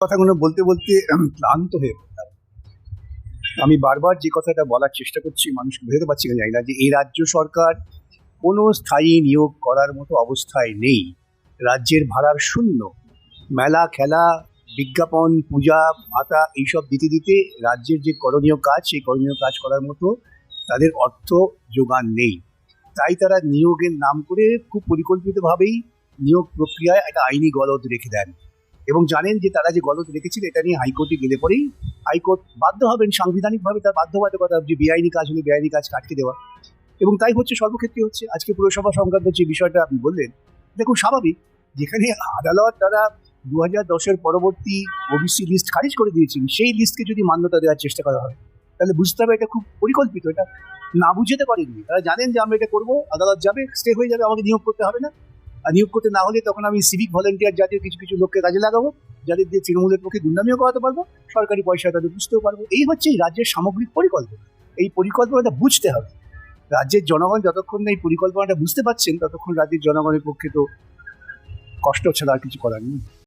কথাগুলো বলতে বলতে ক্লান্ত হয়ে পড়লাম। আমি বারবার যে কথাটা বলার চেষ্টা করছি, মানুষকে বোঝাতে পারছি না, জানি না যে এই রাজ্য সরকার কোনো স্থায়ী নিয়োগ করার মতো অবস্থায় নেই। রাজ্যের ভাড়ার শূন্য। মেলা, খেলা, বিজ্ঞাপন, পূজা, ভাতা এইসব দিতে দিতে রাজ্যের যে করণীয় কাজ, সেই করণীয় কাজ করার মতো তাদের অর্থ যোগান নেই। তাই তারা নিয়োগের নাম করে খুব পরিকল্পিতভাবেই নিয়োগ প্রক্রিয়ায় একটা আইনি গলদ রেখে দেন। এবং জানেন যে তারা যে গলদ রেখেছিল, এটা নিয়ে হাইকোর্টে গেলে পরেই হাইকোর্ট বাধ্য হবেন সাংবিধানিকভাবে তার বাধ্যবাধকতা, যে বেআইনি কাজ হলে বেআইনি কাজ আটকে দেওয়া। এবং তাই হচ্ছে সর্বক্ষেত্রে হচ্ছে, আজকে পুরসভা সংক্রান্ত যে বিষয়টা আপনি বললেন, দেখুন স্বাভাবিক, যেখানে আদালত তারা দু হাজার দশের পরবর্তী ওবিসি লিস্ট খারিজ করে দিয়েছেন, সেই লিস্টকে যদি মান্যতা দেওয়ার চেষ্টা করা হয়, তাহলে বুঝতে হবে এটা খুব পরিকল্পিত, এটা না বুঝতে পারেননি। তারা জানেন যে আমরা এটা করব, আদালত যাবে স্টে হয়ে যাবে, আমাকে নিয়োগ করতে হবে না। নিয়োগ করতে না হলে তখন আমি সিভিক ভলেন্টিয়ার জাতীয় কিছু কিছু লোককে কাজে লাগাবো, যাদের দিয়ে তৃণমূলের পক্ষে দুর্নামিও করাতে পারব, সরকারি পয়সা তাদের বুঝতেও পারব। এই হচ্ছে এই রাজ্যের সামগ্রিক পরিকল্পনা। এই পরিকল্পনাটা বুঝতে হবে। রাজ্যের জনগণ যতক্ষণ না এই পরিকল্পনাটা বুঝতে পারছেন, ততক্ষণ রাজ্যের জনগণের পক্ষে তো কষ্ট ছাড়া আর কিছু করার নেই।